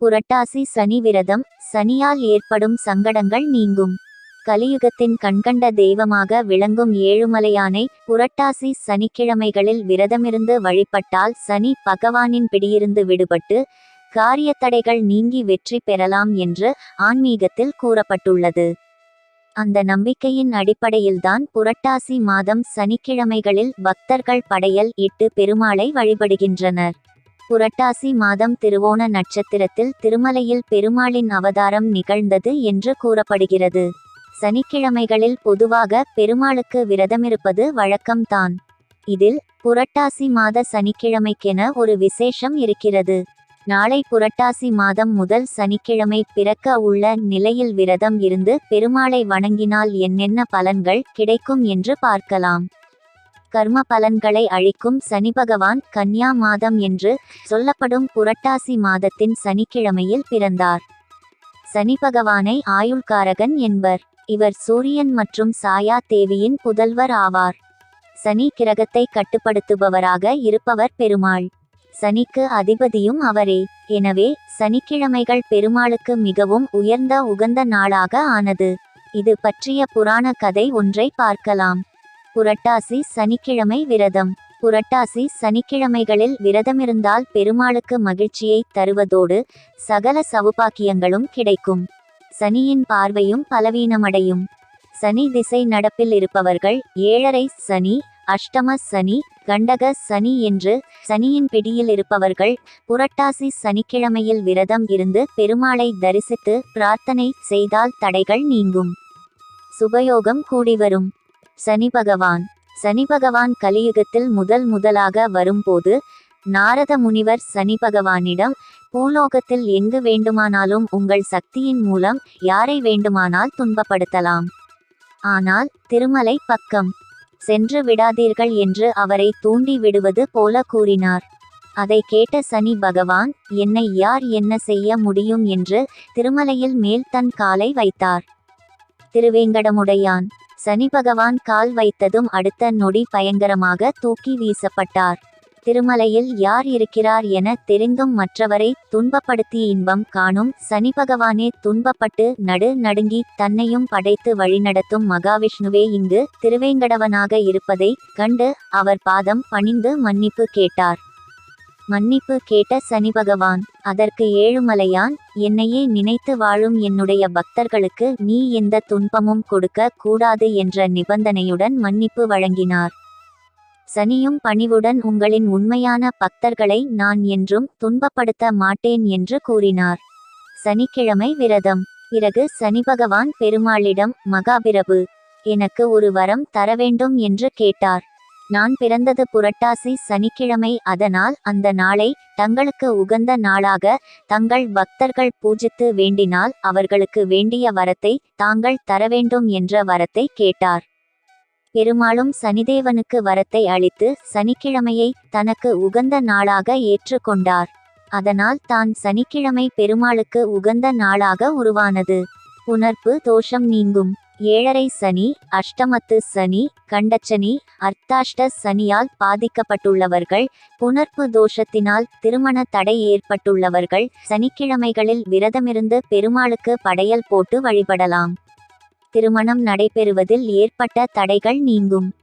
புரட்டாசி சனி விரதம் சனியால் ஏற்படும் சங்கடங்கள் நீங்கும். கலியுகத்தின் கண்கண்ட தெய்வமாக விளங்கும் ஏழுமலையானை புரட்டாசி சனிக்கிழமைகளில் விரதமிருந்து வழிபட்டால் சனி பகவானின் பிடியிருந்து விடுபட்டு காரியத்தடைகள் நீங்கி வெற்றி பெறலாம் என்று ஆன்மீகத்தில் கூறப்பட்டுள்ளது. அந்த நம்பிக்கையின் அடிப்படையில்தான் புரட்டாசி மாதம் சனிக்கிழமைகளில் பக்தர்கள் படையல் இட்டு பெருமாளை வழிபடுகின்றனர். புரட்டாசி மாதம் திருவோண நட்சத்திரத்தில் திருமலையில் பெருமாளின் அவதாரம் நிகழ்ந்தது என்று கூறப்படுகிறது. சனிக்கிழமைகளில் பொதுவாக பெருமாளுக்கு விரதமிருப்பது வழக்கம்தான். இதில் புரட்டாசி மாத சனிக்கிழமைக்கென ஒரு விசேஷம் இருக்கிறது. நாளை புரட்டாசி மாதம் முதல் சனிக்கிழமை பிறக்க உள்ள நிலையில் விரதம் இருந்து பெருமாளை வணங்கினால் என்னென்ன பலன்கள் கிடைக்கும் என்று பார்க்கலாம். கர்ம பலன்களை அழிக்கும் சனி பகவான் கன்யா மாதம் என்று சொல்லப்படும் புரட்டாசி மாதத்தின் சனிக்கிழமையில் பிறந்தார். சனி பகவானை ஆயுள்காரகன் என்பர். இவர் சூரியன் மற்றும் சாயா தேவியின் புதல்வர் ஆவார். சனி கிரகத்தை கட்டுப்படுத்துபவராக இருப்பவர் பெருமாள். சனிக்கு அதிபதியும் அவரே. எனவே சனிக்கிழமைகள் பெருமாளுக்கு மிகவும் உயர்ந்த உகந்த நாளாக ஆனது. இது பற்றிய புராண கதை ஒன்றை பார்க்கலாம். புரட்டாசி சனிக்கிழமை விரதம். புரட்டாசி சனிக்கிழமைகளில் விரதமிருந்தால் பெருமாளுக்கு மகிழ்ச்சியை தருவதோடு சகல சவுபாக்கியங்களும் கிடைக்கும். சனியின் பார்வையும் பலவீனமடையும். சனி திசை நடப்பில் இருப்பவர்கள் ஏழரை சனி அஷ்டம சனி கண்டக சனி என்று சனியின் பிடியில் இருப்பவர்கள் புரட்டாசி சனிக்கிழமையில் விரதம் இருந்து பெருமாளை தரிசித்து பிரார்த்தனை செய்தால் தடைகள் நீங்கும். சுபயோகம் கூடிவரும் சனி பகவான். சனி பகவான் கலியுகத்தில் முதல் முதலாக வரும்போது நாரத முனிவர் சனி பகவானிடம் பூலோகத்தில் எங்கு வேண்டுமானாலும் உங்கள் சக்தியின் மூலம் யாரை வேண்டுமானால் துன்பப்படுத்தலாம். ஆனால் திருமலை பக்கம் சென்று விடாதீர்கள் என்று அவரை தூண்டி விடுவது போல கூறினார். அதை கேட்ட சனி பகவான் என்னை யார் என்ன செய்ய முடியும்? என்று திருமலையில் மேல் தன் காலை வைத்தார். திருவேங்கடமுடையான். சனி பகவான் கால் வைத்ததும் அடுத்த நொடி பயங்கரமாக தூக்கி வீசப்பட்டார். திருமலையில் யார் இருக்கிறார் என தெரிந்தும் மற்றவரை துன்பப்படுத்தி இன்பம் காணும் சனி பகவானே துன்பப்பட்டு நடு நடுங்கி தன்னையும் படைத்து வழிநடத்தும் மகாவிஷ்ணுவே இங்கு திருவேங்கடவனாக இருப்பதை கண்டு அவர் பாதம் பணிந்து மன்னிப்பு கேட்டார். மன்னிப்பு கேட்ட சனி பகவான் அதற்கு ஏழுமலையான் என்னையே நினைத்து வாழும் என்னுடைய பக்தர்களுக்கு நீ எந்த துன்பமும் கொடுக்க கூடாது என்ற நிபந்தனையுடன் மன்னிப்பு வழங்கினார். சனியும் பணிவுடன் உங்களின் உண்மையான பக்தர்களை நான் என்றும் துன்பப்படுத்த மாட்டேன் என்று கூறினார். சனிக்கிழமை விரதம். பிறகு சனி பகவான் பெருமாளிடம் மகாபிரபு எனக்கு ஒரு வரம் தர வேண்டும் என்று கேட்டார். நான் பிறந்தது புரட்டாசி சனிக்கிழமை. அதனால் அந்த நாளை தங்களுக்கு உகந்த நாளாக தங்கள் பக்தர்கள் பூஜித்து வேண்டினால் அவர்களுக்கு வேண்டிய வரத்தை தாங்கள் தர வேண்டும் என்ற வரத்தை கேட்டார். பெருமாளும் சனிதேவனுக்கு வரத்தை அளித்து சனிக்கிழமையை தனக்கு உகந்த நாளாக ஏற்றுக்கொண்டார். அதனால் தான் சனிக்கிழமை பெருமாளுக்கு உகந்த நாளாக உருவானது. உணர்ப்பு தோஷம் நீங்கும். ஏழரை சனி அஷ்டமத்து சனி கண்டச்சனி அர்த்தாஷ்ட சனியால் பாதிக்கப்பட்டுள்ளவர்கள் புணர்ப்பு தோஷத்தினால் திருமண தடை ஏற்பட்டுள்ளவர்கள் சனிக்கிழமைகளில் விரதமிருந்து பெருமாளுக்கு படையல் போட்டு வழிபடலாம். திருமணம் நடைபெறுவதில் ஏற்பட்ட தடைகள் நீங்கும்.